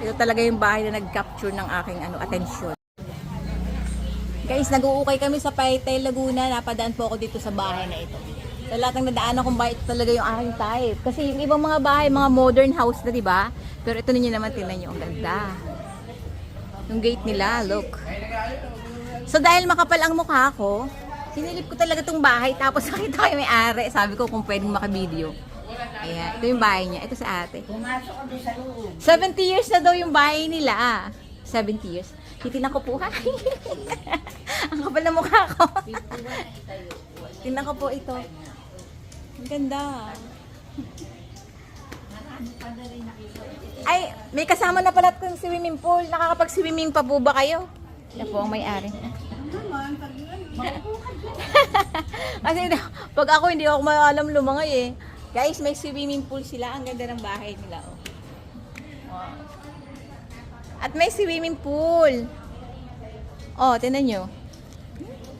Ito talaga yung bahay na nag-capture ng aking ano, atensyon. Guys, nag-uukay kami sa Paitay, Laguna. Napadaan po ako dito sa bahay na ito. Sa lahat ng nadaanan kung bakit ito talaga yung aking type. Kasi yung ibang mga bahay, mga modern house na, di ba? Pero ito ninyo naman, tingnan nyo, ang ganda. Yung gate nila, look. So dahil makapal ang mukha ko, sinilip ko talaga tong bahay. Tapos nakita ko may-ari. Sabi ko kung pwedeng makabideo. Ayan, ito yung bahay niya. Ito sa ate. Pumasok ko doon sa loob. 70 years na daw yung bahay nila. ah. 70 years. Titinan ko po. Hi. Ang kapal na mukha ko. Tingnan ko po ito. Ang ganda. Ay, may kasama na pala kung swimming pool. Nakakapag-swimming pa po ba kayo? Yan po ang may-ari. Kasi pag ako hindi ako maalam lumangay eh. Guys, may swimming pool sila. Ang ganda ng bahay nila. Oh. Wow. At may swimming pool. Oh, tinan nyo.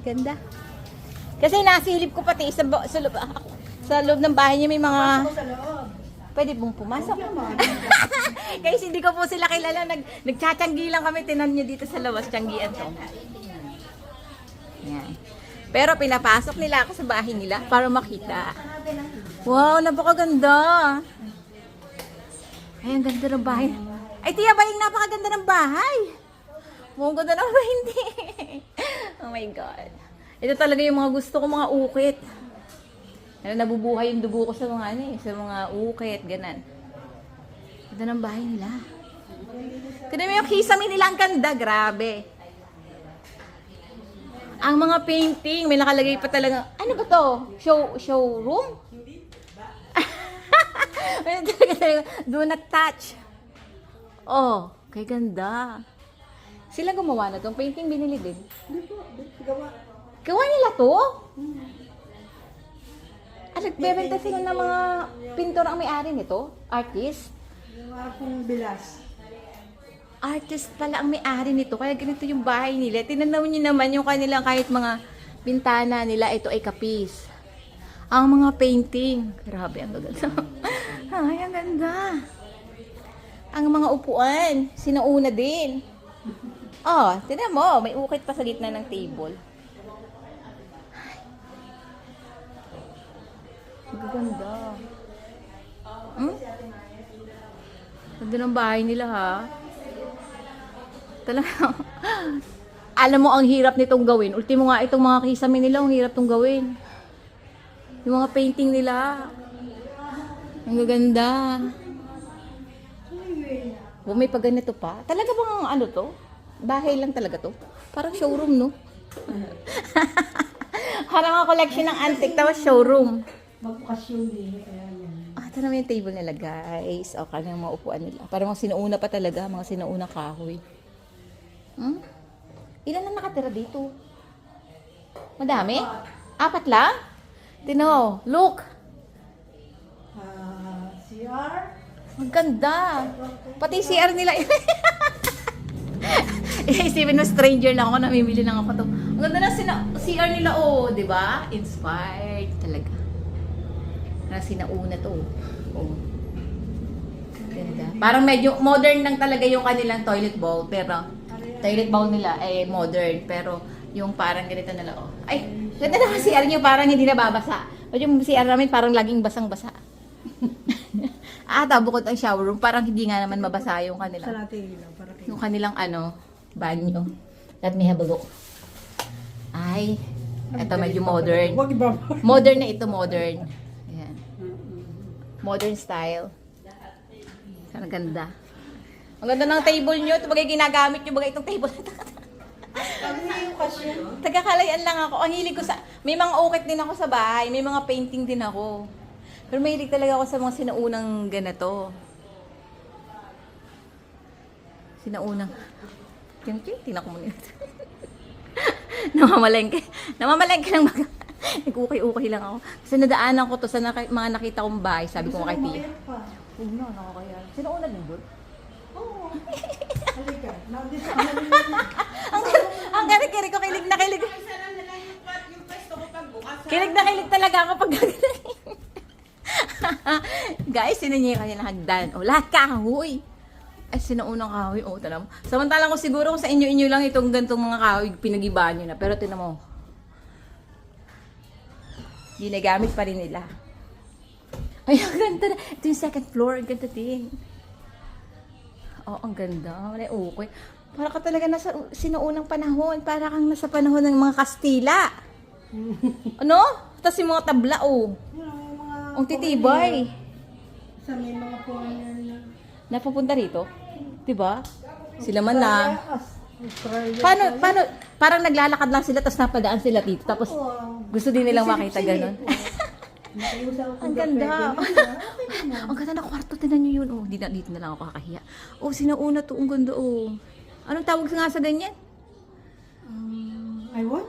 Ganda. Kasi nasilip ko pati sa, sa, loob, sa loob ng bahay niya may mga... Pwede pong pumasok. Guys, hindi ko po sila kilala. Nag, nagtsatsyanggi lang kami. Tinan nyo dito sa labas. Tiyanggian to. Yan. Pero pinapasok nila ako sa bahay nila para makita. Wow, napakaganda. Ay, ang ganda ng bahay. Ay, tiya, baling napakaganda ng bahay. Wow, ang ganda ng bahay, hindi. oh my God. Ito talaga yung mga gusto ko, mga ukit. Ano, nabubuhay yung dugo ko sa mga ano eh, sa mga ukit, ganan. Ganda ng bahay nila. Mo yung kisame nila, ang ganda, grabe. Ang mga painting, may nakalagay pa talaga, ano ba to? Show, showroom? May talaga talaga, do not touch. Oh, kay ganda. Sila gumawa na tong painting, binili din. Hindi po, gawa. Gawa nila to? Ah, nagbebenta sila ng mga pintor ang may-ari nito? Artist? Gawa pong bilas. Artist pala ang may-ari nito. Kaya ganito yung bahay nila. Tinanaw niyo naman yung kanilang kahit mga bintana nila. Ito ay kapis. Ang mga painting. Grabe, ang gaganda. Ay, ang ganda. Ang mga upuan. Sinauna din. Oh, tinan mo. May ukit pa sa gitna ng table. Ang ganda. Hmm? Ganda ng bahay nila ha. Talaga. Alam mo ang hirap nitong gawin. Ultimo nga itong mga kisame nila, ang hirap tong gawin. Yung mga painting nila. Ang gaganda. Oh, may pag ganito pa. Talaga bang ano to? Bahay lang talaga to? Parang showroom, no? Parang mga collection ng antique, tapos showroom. Magpakasyon din. Ah, ito naman yung table nila, guys. O, kanya mga upuan nila. Parang mga sinuuna pa talaga, mga sinuuna kahoy. Hmm? Ilan na nakatira dito? Madami? Apat lang? Tino, look! Ah, CR. Ang ganda! Pati CR nila. Isipin mo, stranger lang ako, namimili lang ako to. Ang ganda na sina- CR nila, oh, di ba? Inspired talaga. Na sinauna to. Oh. Ganda. Parang medyo modern lang talaga yung kanilang toilet bowl, pero toilet bowl nila ay modern, pero yung parang ganito nila, oh. Ay, ganda naman CR nyo, parang hindi nababasa. But yung CR namin parang laging basang-basa. ah, bukod ang shower room, parang hindi nga naman mabasa yung Sa kanilang, natin lang. Para kayo. yung kanilang ano, banyo. Let me have a look. Ay, eto medyo modern. Huwag iba. Modern na ito, modern. Ayan. Modern style. Ang ganda. Ang ganda ng table nyo. Ito bagay ginagamit nyo bagay itong table. Kami yung kasyon. Tagakalayan lang ako. Ang hilig ko sa... May mga ukit din ako sa bahay. May mga painting din ako. Pero mahilig talaga ako sa mga sinaunang ganito. Sinaunang... Tin- tin- Tinan ko muna ito. Namamalengke. Namamalengke ng mga... Nag-ukay-ukay lang ako. Kasi nadaanan ko to sa naki- mga nakita kong bahay. Sabi ko kay Tia. Huwag na, nakakaya. Sinauna din doon? Oo. Halika. Ang, ang kilig na kilig. Kilig na kilig talaga ako pag Guys, sino niya yung kanilang hagdan? O, lahat kahoy. Ay, sinaunang kahoy. Oo, tanam. Samantalang ko siguro sa inyo-inyo lang itong gantong mga kahoy, pinag-ibaan nyo na. Pero tinan mo. Ginagamit pa rin nila. Ay, ang ganda na. Ito yung second floor. Ang ganda din. Oh, ang ganda. Wala okay. Para ka talaga nasa sinuunang panahon. Para kang nasa panahon ng mga Kastila. ano? Tapos yung mga tabla, oh. Mga... Ang titibay. Sa may mga foreigner na... Napapunta rito. 'Di ba? Sila man na. Australia. Paano, paano, parang naglalakad lang sila tapos napadaan sila dito. Tapos gusto din nilang makita ganun. Ang Ang ganda. Ang ganda ng kwarto. Tinan nyo yun. Oh, dito, dito na lang ako kakahiya. Oh, sinauna to. Ang ganda, oh. Anong tawag nga sa ganyan? I want?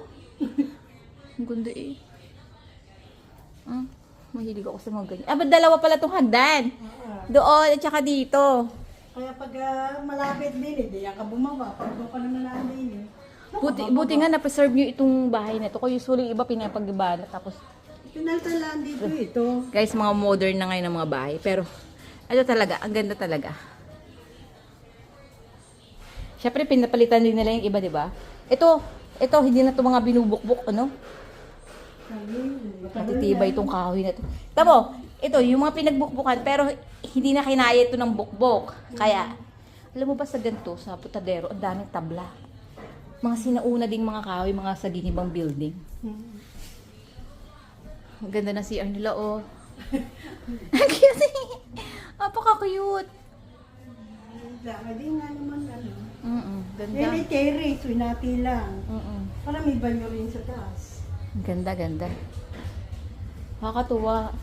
Ang ganda eh. Ah, mahilig ako sa mga ganyan. Ah, ba't dalawa pala itong hagdan? Doon at saka dito. Kaya pag ah, malapit din, eh, di ka bumaba. Pag doon ka naman na din, eh. Buti, buti nga na-preserve nyo itong bahay na to. Kaya usually iba pinapag-iba na. Tapos, Pinaltalaan dito ito. guys, mga modern na ngayon ng mga bahay. Pero, ano talaga, ang ganda talaga. Siyempre, pinapalitan din nila yung iba, di ba? Ito, ito, hindi na to mga binubukbuk, ano? Matitibay itong kahoy na to. Tamo, ito, yung mga pinagbukbukan, pero hindi na kinaya ito ng bukbok. Kaya, alam mo ba sa ganito, sa putadero, ang daming tabla. Mga sinauna ding mga kahoy, mga sa ginibang building. Ang ganda na CR nila, oh. Ang cute. Napaka-cute. Dami din nga naman, ano. Mm-mm, ganda. Really terrace, winati lang. Mm-mm. Para may banyo rin sa taas. Ganda, ganda. Nakakatuwa.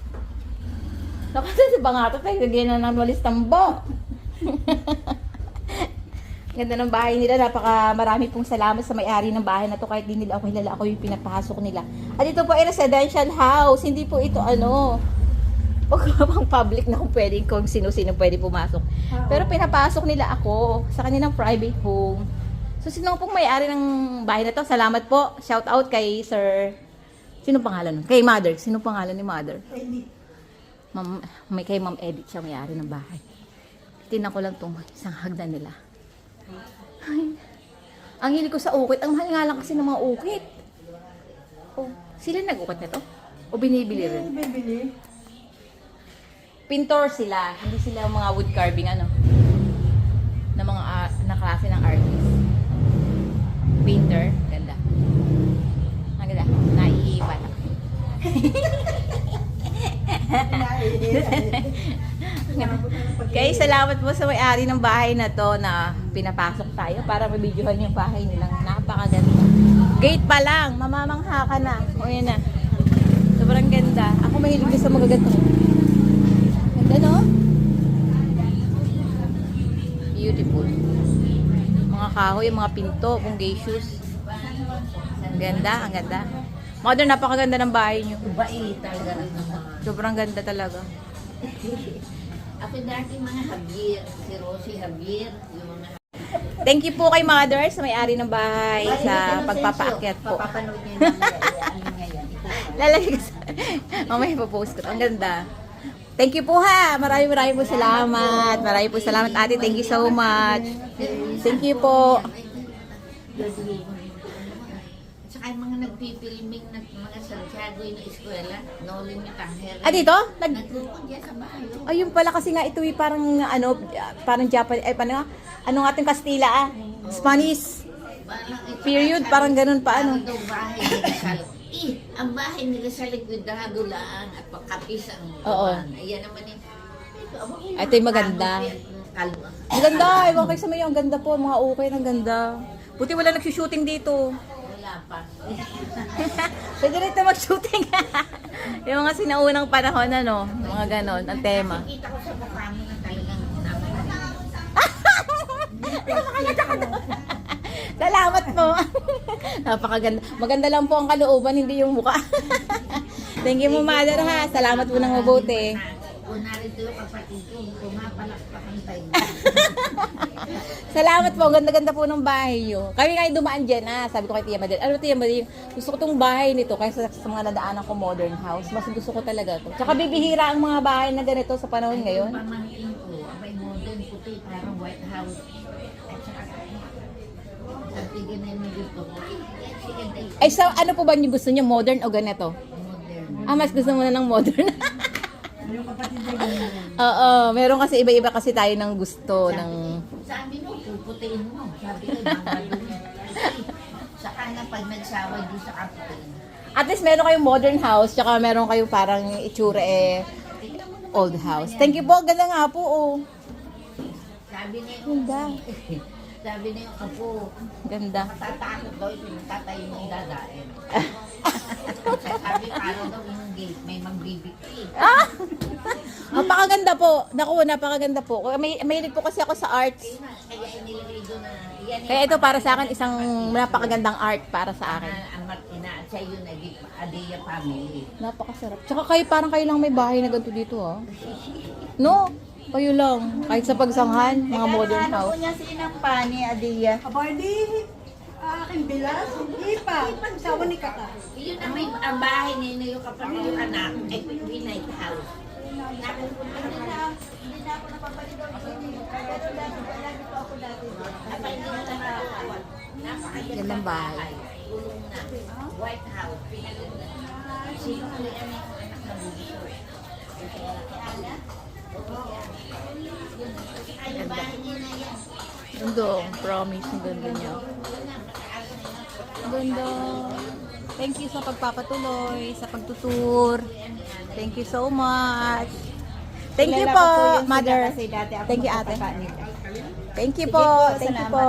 Nakakatuwa si Bangato, kaya gagyan na ng walis tambo. Ganda ng bahay nila. Napaka marami pong salamat sa may-ari ng bahay na to. Kahit di nila ako kilala, ako yung pinapasok nila. At ito po ay residential house. Hindi po ito ano. Huwag pang public na kung pwede, kung sino-sino pwede pumasok. Pero pinapasok nila ako sa kanilang private home. So, sino pong may-ari ng bahay na to? Salamat po. Shout out kay Sir... Sino pangalan nun? Kay Mother. Sino pangalan ni Mother? Di. Ma'am, may kay Ma'am Edith siya may-ari ng bahay. Tinan ko lang tong isang hagdan nila. Ay, ang hilig ko sa ukit. Ang mahal nga lang kasi ng mga ukit. Oh, sila nag-ukit na to? O binibili rin? Bibili? Pintor sila. Hindi sila mga wood carving ano. Na mga ah, na klase ng artist. Painter. Ganda. Ang ganda. Naiiwan. Okay, salamat po sa may-ari ng bahay na to na pinapasok tayo para mabidyohan yung bahay nilang napakaganda. Gate pa lang, mamamangha ka na. O yan na. Sobrang ganda. Ako mahilig din sa mga ganito. Ganda no? Beautiful. Mga kahoy, mga pinto, fungacious. Ang ganda, ang ganda. Mother, napakaganda ng bahay niyo. Bait talaga. Sobrang ganda talaga. Ako dati mga Javier, si Rosie Javier, yung mga... Thank you po kay Mother sa may-ari ng bahay sa pagpapaakyat po. Papapanood niyo ngayon. Lalagay ko sa... Mamaya ipopost ko. Ang ganda. Thank you po ha. Maraming maraming po salamat. Maraming po salamat ate. Thank you so much. Thank you po. Yung nagpipilming ng mga Santiago yung eskwela, no limit ang hair. Ah, dito? Nag... Nagtutod yan sa bahay. oh. Ayun pala kasi nga ito ay parang ano, parang Japan, ay paano nga? Ano nga ating Kastila ah? Spanish. Period, parang ganun pa ano. Daw bahay nila sa... Eh, ang bahay nila sa likwidado lang at pakapis ang Oo. Ayan naman yung... Ito, yung maganda. Kalma. Ang ganda. Ewan kayo sa mga ang ganda po. Mga okay, ang ganda. Buti wala nagsushooting dito. Pa. Pwede rito mag-shooting. yung mga sinaunang panahon, ano, mga ganon, ang tema. Kita ko sa mukha mo na talagang. Salamat po. Napakaganda. Maganda lang po ang kalooban, hindi yung mukha. Thank you mother, ha. Salamat po ng mabuti. Kung narito yung kapatid ko, pumapalakpak ang tayo. Salamat po. Ang ganda-ganda po ng bahay nyo. Kami nga yung dumaan dyan, ha. Sabi ko kay Tia Madel, ano Tia Madel, gusto ko tong bahay nito kaysa sa mga nadaanan ko modern house. Mas gusto ko talaga to. Tsaka bibihira ang mga bahay na ganito sa panahon ngayon. Pamangkin ko, abay modern puti, parang White House. At saka, sabi ganun na gusto ko. Ay, yung sa ano po ba niyo gusto niyo? Modern o ganito? modern. Ah, mas gusto mo na ng modern. Yung kapatid niya ganyan. Oo, meron kasi iba-iba kasi tayo ng gusto ng... Sabi mo, puputiin mo. Sabi ko, mamadumi. Saka na pag nagsawa doon sa kaputin. At least meron kayong modern house, tsaka meron kayong parang itsura eh, old house. Thank you po, ganda nga po, oh. Sabi niya yung... Ganda. Sabi niya yung apo, Ganda. matatakot daw yung tatay mong dadain. Sabi parang daw yung gate, may magbibigti. Ah! napakaganda po. Naku, napakaganda po. May, mahilig po kasi ako sa arts. Kaya inilagay doon na, yan Kaya ito para sa akin, isang napakagandang art para sa akin. ang Martina at siya yun, naging Adeya family. Napakasarap. Tsaka kayo, parang kayo lang may bahay na ganito dito, ah. No? Kayo lang. Kahit sa pagsanghan, mga modern house. niya sinampa ni Adia. Aba, di, aking bilas, pa. Sawa ni Kaka. Yun ang may ang bahay ni yung kapatid yung anak, ay Pinay House. Napupunta na na. Hindi na ako napapaligaw dito. Pero dati, lagi pa ako dati. At hindi na nakakawa. Napakaganda Gandang bahay. Tulong na. White House. Pinaganda. Sino ko yung anak na yung bahay niya na yan. Ganda, promise. Ang ganda niya. Ganda. Thank you sa pagpapatuloy, sa pagtutur. Thank you so much. Thank you Kilala po, ko yung sila mother. Kasi dati ako Thank you, ate. Thank you po. po, Thank you po.